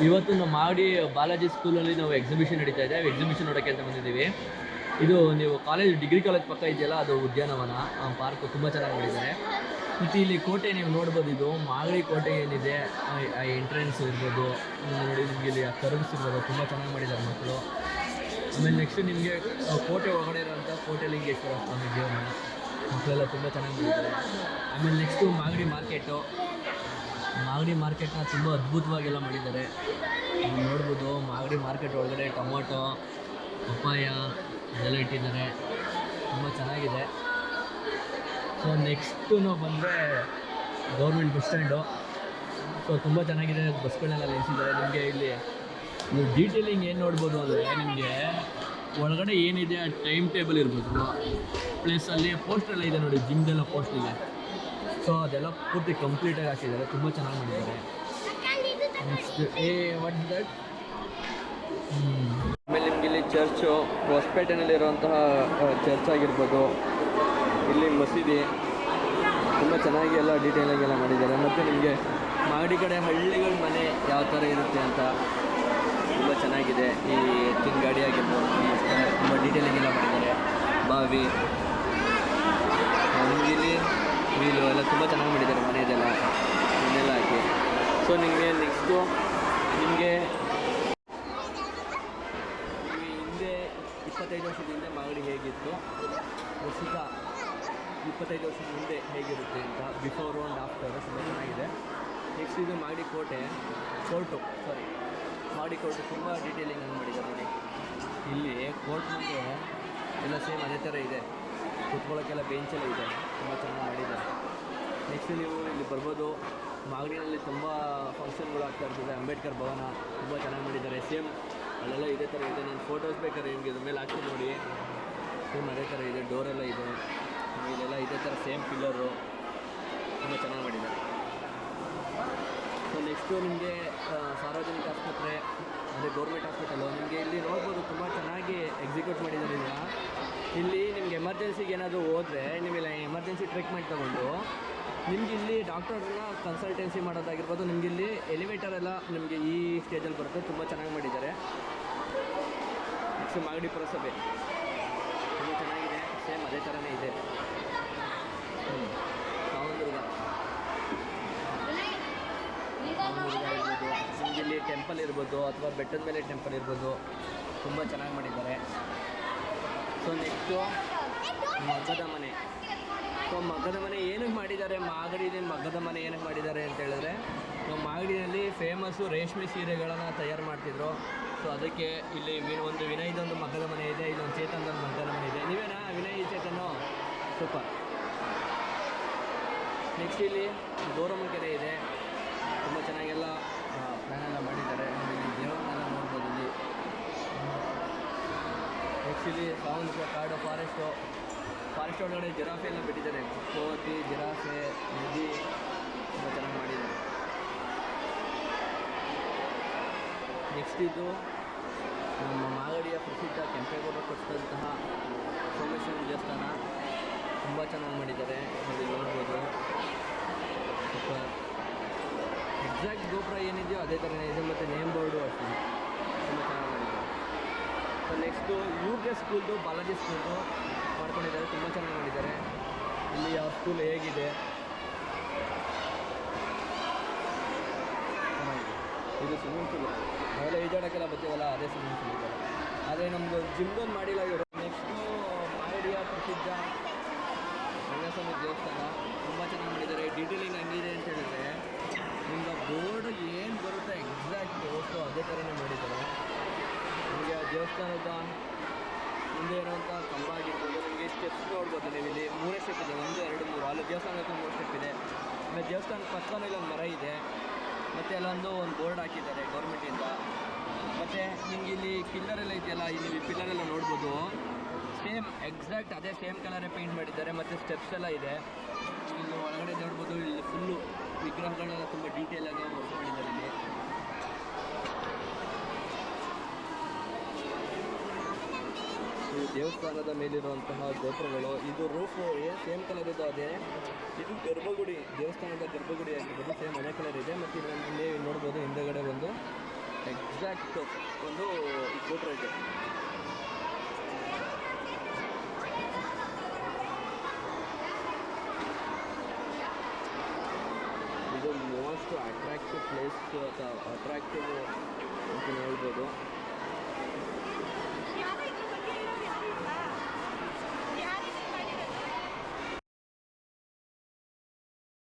ಇವತ್ತು ನಾವು ಮಾಗಡಿ ಬಾಲಾಜಿ ಸ್ಕೂಲಲ್ಲಿ ನಾವು ಎಕ್ಸಿಬಿಷನ್ ನಡೀತಾ ಇದೆ. ಎಕ್ಸಿಬಿಷನ್ ನೋಡೋಕೆ ಅಂತ ಬಂದಿದ್ದೀವಿ. ಇದು ನೀವು ಕಾಲೇಜ್ ಡಿಗ್ರಿ ಕಾಲೇಜ್ ಪಕ್ಕ ಇದೆಯಲ್ಲ, ಅದು ಉದ್ಯಾನವನ. ಆ ಪಾರ್ಕ್ ತುಂಬ ಚೆನ್ನಾಗಿ ಮಾಡಿದ್ದಾರೆ ಮತ್ತು ಇಲ್ಲಿ ಕೋಟೆ ನೀವು ನೋಡ್ಬೋದು, ಇದು ಮಾಗಡಿ ಕೋಟೆ ಏನಿದೆ, ಆ- ಆ ಎಂಟ್ರೆನ್ಸ್ ಇರ್ಬೋದು. ನೋಡಿ, ನಿಮಗೆ ಇಲ್ಲಿ ಕರ್ವ್ಸ್ ಇರ್ಬೋದು, ತುಂಬ ಚೆನ್ನಾಗಿ ಮಾಡಿದ್ದಾರೆ ಮಕ್ಕಳು. ಆಮೇಲೆ ನೆಕ್ಸ್ಟ್ ನಿಮಗೆ ಕೋಟೆ ಒಳಗಡೆ ಇರೋಂಥ ಕೋಟೆಲಿಂಗೇಶ್ವರ ಸ್ವಾಮಿ ದೇವರನ್ನ ಮಕ್ಕಳೆಲ್ಲ ತುಂಬ ಚೆನ್ನಾಗಿ ಮಾಡಿದ್ದಾರೆ. ಆಮೇಲೆ ನೆಕ್ಸ್ಟು ಮಾಗಡಿ ಮಾರ್ಕೆಟು ಮಾಗಡಿ ಮಾರ್ಕೆಟ್ನ ತುಂಬ ಅದ್ಭುತವಾಗೆಲ್ಲ ಮಾಡಿದ್ದಾರೆ. ನೀವು ನೋಡ್ಬೋದು, ಮಾಗಡಿ ಮಾರ್ಕೆಟ್ ಒಳಗಡೆ ಟೊಮೊಟೊ, ಪಪ್ಪಾಯ ಇದೆಲ್ಲ ಇಟ್ಟಿದ್ದಾರೆ. ತುಂಬ ಚೆನ್ನಾಗಿದೆ. ಸೊ ನೆಕ್ಸ್ಟು ನಾವು ಬಂದರೆ ಗೌರ್ಮೆಂಟ್ ಬಸ್ ಸ್ಟ್ಯಾಂಡು ಸೊ ತುಂಬ ಚೆನ್ನಾಗಿದೆ. ಬಸ್ಗಳನ್ನೆಲ್ಲ ನಿಲ್ಲಿಸಿದ್ದಾರೆ ನಿಮಗೆ ಇಲ್ಲಿ ನೀವು ಡೀಟೇಲಿಂಗ್ ಏನು ನೋಡ್ಬೋದು ಅಂದರೆ ನಿಮಗೆ ಒಳಗಡೆ ಏನಿದೆ, ಆ ಟೈಮ್ ಟೇಬಲ್ ಇರ್ಬೋದು. ಪ್ಲಸ್ ಅಲ್ಲಿ ಪೋಸ್ಟ್ ಎಲ್ಲ ಇದೆ ನೋಡಿ, ಜಿಮ್ದೆಲ್ಲ ಪೋಸ್ಟ್ ಇದೆ. ಸೊ ಅದೆಲ್ಲ ಪೂರ್ತಿ ಕಂಪ್ಲೀಟಾಗಿ ಹಾಕಿದ್ದಾರೆ. ತುಂಬ ಚೆನ್ನಾಗಿ ಮಾಡಿದ್ದಾರೆ. ಏ ದಟ್ ಆಮೇಲೆ ನಿಮ್ಗೆ ಇಲ್ಲಿ ಚರ್ಚು ಹೊಸಪೇಟೆನಲ್ಲಿರುವಂತಹ ಚರ್ಚ್ ಆಗಿರ್ಬೋದು, ಇಲ್ಲಿ ಮಸೀದಿ, ತುಂಬ ಚೆನ್ನಾಗಿ ಎಲ್ಲ ಡೀಟೇಲಾಗಿ ಎಲ್ಲ ಮಾಡಿದ್ದಾರೆ. ಮತ್ತು ನಿಮಗೆ ಮಾಗಡಿ ಕಡೆ ಹಳ್ಳಿಗಳ ಮನೆ ಯಾವ ಥರ ಇರುತ್ತೆ ಅಂತ ತುಂಬ ಚೆನ್ನಾಗಿದೆ. ಈ ಎತ್ತಿನ ಗಾಡಿ ಆಗಿರ್ಬೋದು ತುಂಬ ಡೀಟೇಲಾಗಿ ಎಲ್ಲ ಮಾಡಿದ್ದಾರೆ. ಬಾವಿ ನಿಮಗೆ ಇಲ್ಲಿ ವೀಲು ಎಲ್ಲ ತುಂಬ ಚೆನ್ನಾಗಿ ಮಾಡಿದ್ದಾರೆ ಮನೆಯದೆಲ್ಲ ಮನೆಯೆಲ್ಲ ಹಾಕಿ. ಸೊ ನಿಮಗೆ ನೆಕ್ಸ್ಟು ನಿಮಗೆ ಹಿಂದೆ ಇಪ್ಪತ್ತೈದು ವರ್ಷದ ಹಿಂದೆ ಮಾಗಡಿ ಹೇಗಿತ್ತು? ಪ್ರಸ್ತುತ ಇಪ್ಪತ್ತೈದು ವರ್ಷದ ಮುಂದೆ ಹೇಗಿರುತ್ತೆ ಅಂತ ಬಿಫೋರ್ ಆ್ಯಂಡ್ ಆಫ್ಟರ್ ತುಂಬ ಚೆನ್ನಾಗಿದೆ. ನೆಕ್ಸ್ಟ್ ಇದು ಮಾಗಡಿ ಕೋಟೆ, ಕೋರ್ಟು ಸಾರಿ ಮಾಗಡಿ ಕೋರ್ಟು ತುಂಬ ಡೀಟೇಲಿಂಗ್ ಮಾಡಿದ್ದಾರೆ ನೋಡಿ. ಇಲ್ಲಿ ಕೋರ್ಟ್ ಮುಂದೆ ಎಲ್ಲ ಸೇಮ್ ಅದೇ ಥರ ಇದೆ. ಕುತ್ಕೊಳ್ಳೋಕ್ಕೆಲ್ಲ ಬೆಂಚೆಲ್ಲ ಇದೆ. ತುಂಬ ಚೆನ್ನಾಗಿ ಮಾಡಿದ್ದಾರೆ. ನೆಕ್ಸ್ಟ್ ನೀವು ಇಲ್ಲಿ ಬರ್ಬೋದು. ಮಾಗಡಿನಲ್ಲಿ ತುಂಬ ಫಂಕ್ಷನ್ಗಳು ಆಗ್ತಾ ಇರ್ತದೆ. ಅಂಬೇಡ್ಕರ್ ಭವನ ತುಂಬ ಚೆನ್ನಾಗಿ ಮಾಡಿದ್ದಾರೆ. ಸೇಮ್ ಅಲ್ಲೆಲ್ಲ ಇದೇ ಥರ ಇದೆ. ನಾನು ಫೋಟೋಸ್ ಬೇಕಾದ್ರೆ ನಿಮಗೆ ಇದ್ರ ಮೇಲೆ ಹಾಕ್ತೀನಿ ನೋಡಿ. ಸೇಮ್ ಅದೇ ಥರ ಇದೆ. ಡೋರೆಲ್ಲ ಇದೆ. ಇಲ್ಲೆಲ್ಲ ಇದೇ ಥರ ಸೇಮ್ ಪಿಲ್ಲರು ತುಂಬ ಚೆನ್ನಾಗಿ ಮಾಡಿದ್ದಾರೆ. ಸೊ ನೆಕ್ಸ್ಟು ನಿಮಗೆ ಸಾರ್ವಜನಿಕ ಆಸ್ಪತ್ರೆ, ಅದೇ ಗೌರ್ಮೆಂಟ್ ಹಾಸ್ಪಿಟಲು ನಿಮಗೆ ಇಲ್ಲಿ ನೋಡ್ಬೋದು ತುಂಬ ಚೆನ್ನಾಗಿ ಎಕ್ಸಿಕ್ಯೂಟ್ ಮಾಡಿದ್ದಾರೆ ಇದನ್ನ. ಇಲ್ಲಿ ನಿಮ್ಗೆ ಎಮರ್ಜೆನ್ಸಿಗೆ ಏನಾದರೂ ಹೋದರೆ ನಿಮಗೆ ಎಮರ್ಜೆನ್ಸಿ ಟ್ರೀಟ್ಮೆಂಟ್ ತೊಗೊಂಡು, ನಿಮ್ಗೆ ಇಲ್ಲಿ ಡಾಕ್ಟರ್ನ ಕನ್ಸಲ್ಟೆನ್ಸಿ ಮಾಡೋದಾಗಿರ್ಬೋದು, ನಿಮ್ಗೆ ಇಲ್ಲಿ ಎಲಿವೇಟರ್ ಎಲ್ಲ ನಿಮಗೆ ಈ ಸ್ಟೇಜಲ್ಲಿ ಬರುತ್ತೆ, ತುಂಬ ಚೆನ್ನಾಗಿ ಮಾಡಿದ್ದಾರೆ. ನೆಕ್ಸ್ಟ್ ಮಾಗಡಿ ಪುರಸಭೆ. ತುಂಬ ಚೆನ್ನಾಗಿದೆ ಸೇಮ್ ಅದೇ ಥರನೇ ಇದೆ. ಇಲ್ಲಿ ಟೆಂಪಲ್ ಇರ್ಬೋದು, ಅಥವಾ ಬೆಟ್ಟದ ಮೇಲೆ ಟೆಂಪಲ್ ಇರ್ಬೋದು, ತುಂಬ ಚೆನ್ನಾಗಿ ಮಾಡಿದ್ದಾರೆ. ಸೊ ನೆಕ್ಸ್ಟು ಮಗ್ಗದ ಮನೆ. ಸೊ ಮಗ್ಗದ ಮನೆ ಏನಕ್ಕೆ ಮಾಡಿದ್ದಾರೆ? ಮಾಗಡಿನ ಮಗ್ಗದ ಮನೆ ಏನಕ್ಕೆ ಮಾಡಿದ್ದಾರೆ ಅಂತ ಹೇಳಿದ್ರೆ ಸೊ ಮಾಗಡಿನಲ್ಲಿ ಫೇಮಸ್ಸು ರೇಷ್ಮೆ ಸೀರೆಗಳನ್ನು ತಯಾರು ಮಾಡ್ತಿದ್ರು. ಸೊ ಅದಕ್ಕೆ ಇಲ್ಲಿ ಒಂದು ವಿನಯ್ದೊಂದು ಮಗ್ಗದ ಮನೆ ಇದೆ, ಇಲ್ಲೊಂದು ಚೇತನ್ದೊಂದು ಮಗ್ಗದ ಮನೆ ಇದೆ. ನೀವೇನಾ? ವಿನಯ್ ಚೇತನು ಸೂಪರ್. ನೆಕ್ಸ್ಟ್ ಇಲ್ಲಿ ಗೌರಮ್ಮ ಕೆರೆ ಇದೆ ತುಂಬ ಚೆನ್ನಾಗೆಲ್ಲ ಪ್ಲ್ಯಾನ್ ಎಲ್ಲ ಮಾಡಿದ್ದಾರೆ ಇಲ್ಲಿ ದೇವರನ್ನೆಲ್ಲ ನೋಡ್ಬೋದು ಇಲ್ಲಿ ನೆಕ್ಸ್ಟ್ ಸಾವಂತಿಕ ಕಾಡು ಫಾರೆಸ್ಟು ಫಾರೆಸ್ಟ್ ಒಳಗಡೆ ಜಿರಾಫೆ ಎಲ್ಲ ಬಿಟ್ಟಿದ್ದಾರೆ. ಕೋತಿ, ಜಿರಾಫೆ, ನದಿ ತುಂಬ ಚೆನ್ನಾಗಿ ಮಾಡಿದ್ದಾರೆ. ನೆಕ್ಸ್ಟ್ ಇದು ನಮ್ಮ ಮಾಗಡಿಯ ಪ್ರಸಿದ್ಧ ಕೆಂಪೇಗೌಡ ಕೊಟ್ಟಂತಹ ಸೋಮೇಶ್ವರ ದೇವಸ್ಥಾನ. ತುಂಬ ಚೆನ್ನಾಗಿ ಮಾಡಿದ್ದಾರೆ. ಅಲ್ಲಿ ನೋಡ್ಬೋದು. ಎಕ್ಸಾಕ್ಟ್ ಗೋಪುರ ಏನಿದೆಯೋ ಅದೇ ಥರನೇ ಇದೆ, ಮತ್ತು ನೇಮ್ ಬೋರ್ಡು ಅಷ್ಟೇ. ತುಂಬ ಚೆನ್ನಾಗಿ ನೆಕ್ಸ್ಟು ಯು ಕೆ ಸ್ಕೂಲ್ದು ಬಾಲಾಜಿ ಸ್ಕೂಲ್ದು ಮಾಡ್ಕೊಂಡಿದ್ದಾರೆ, ತುಂಬ ಚೆನ್ನಾಗಿ ಮಾಡಿದ್ದಾರೆ. ಇಲ್ಲಿ ಯಾವ ಸ್ಕೂಲ್ ಹೇಗಿದೆ? ಇದು ಸ್ವಿಮ್ಮಿಂಗ್ ಪೂಲ್ ಅವೆಲ್ಲ ಈಜಾಡೋಕ್ಕೆಲ್ಲ ಬರ್ತೀವಲ್ಲ, ಅದೇ ಸ್ವಿಮ್ಮಿಂಗ್ ಪೂಲ್ ಇದೆ. ಆದರೆ ನಮ್ಮದು ಜಿಮ್ದೊಂದು ಮಾಡಿಲ್ಲ ಇವರು. ನೆಕ್ಸ್ಟು ಮಾಡಿಯ ಪ್ರಸಿದ್ಧ ರಂಗಸ್ವಾಮಿ ದೇವಸ್ಥಾನ. ತುಂಬ ಚೆನ್ನಾಗಿ ಮಾಡಿದ್ದಾರೆ. ಡೀಟೇಲಿಂಗ್ ಹೆಂಗಿದೆ ಅಂತ ಹೇಳಿದ್ರೆ ನಿಮ್ಮ ಬೋರ್ಡ್ ಏನು ಬರುತ್ತೆ ಎಕ್ಸಾಕ್ಟ್ ಸೊ ಅದೇ ಥರನೇ ಮಾಡಿದ್ದಾರೆ ಆ ಮುಂದೆ ಇರುವಂಥ ಕಂಬ ಆಗಿರ್ಬೋದು ನಿಮಗೆ ಸ್ಟೆಪ್ಸ್ ನೋಡ್ಬೋದು ನೀವು ಇಲ್ಲಿ ಮೂರೇ ಸ್ಟೆಪ್ ಇದೆ. ಒಂದು, ಎರಡು, ಮೂರು. ಅಲ್ಲಿ ದೇವಸ್ಥಾನಕ್ಕೆ ಮೂರು ಸ್ಟೆಪ್ ಇದೆ. ಆಮೇಲೆ ದೇವಸ್ಥಾನದ ಪಕ್ಕದಲ್ಲಿ ಒಂದು ಮರ ಇದೆ. ಮತ್ತೆ ಅಲ್ಲೊಂದು ಒಂದು ಬೋರ್ಡ್ ಹಾಕಿದ್ದಾರೆ ಗೌರ್ಮೆಂಟಿಂದ ಮತ್ತೆ ನಿಮ್ಗೆ ಇಲ್ಲಿ ಪಿಲ್ಲರ್ ಎಲ್ಲ ಇದೆಯಲ್ಲ ಇಲ್ಲಿ ಪಿಲ್ಲರ್ ಎಲ್ಲ ನೋಡ್ಬೋದು. ಸೇಮ್ ಎಕ್ಸಾಕ್ಟ್ ಅದೇ ಸೇಮ್ ಕಲರೇ ಪೇಂಟ್ ಮಾಡಿದ್ದಾರೆ. ಮತ್ತೆ ಸ್ಟೆಪ್ಸ್ ಎಲ್ಲ ಇದೆ. ಇಲ್ಲಿ ಒಳಗಡೆ ನೋಡ್ಬೋದು, ಇಲ್ಲಿ ಫುಲ್ಲು ವಿಗ್ರಹಗಳೆಲ್ಲ ತುಂಬ ಡೀಟೇಲ್ ಆಗಿ ವರ್ಕ್ ಮಾಡಿದ್ದಾರೆ. ದೇವಸ್ಥಾನದ ಮೇಲಿರುವಂತಹ ಗೋಪುರಗಳು. ಇದು ರೂಫ್ ಸೇಮ್ ಕಲರ್ ಇದು ಅದೇ. ಇದು ಗರ್ಭಗುಡಿ, ದೇವಸ್ಥಾನದ ಗರ್ಭಗುಡಿ ಆಗಿರ್ಬೋದು. ಸೇಮ್ ಅದೇ ಕಲರ್ ಇದೆ. ಮತ್ತು ಇದರಲ್ಲಿ ನೀವು ನೋಡ್ಬೋದು, ಹಿಂದೆಗಡೆ ಒಂದು ಎಕ್ಸಾಕ್ಟ್ ಒಂದು ಗೋಪುರ ಇದೆ. ಇದು ಮೋಸ್ಟ್ ಅಟ್ರಾಕ್ಟಿವ್ ಪ್ಲೇಸ್ ಅಥವಾ ಅಟ್ರಾಕ್ಟಿವ್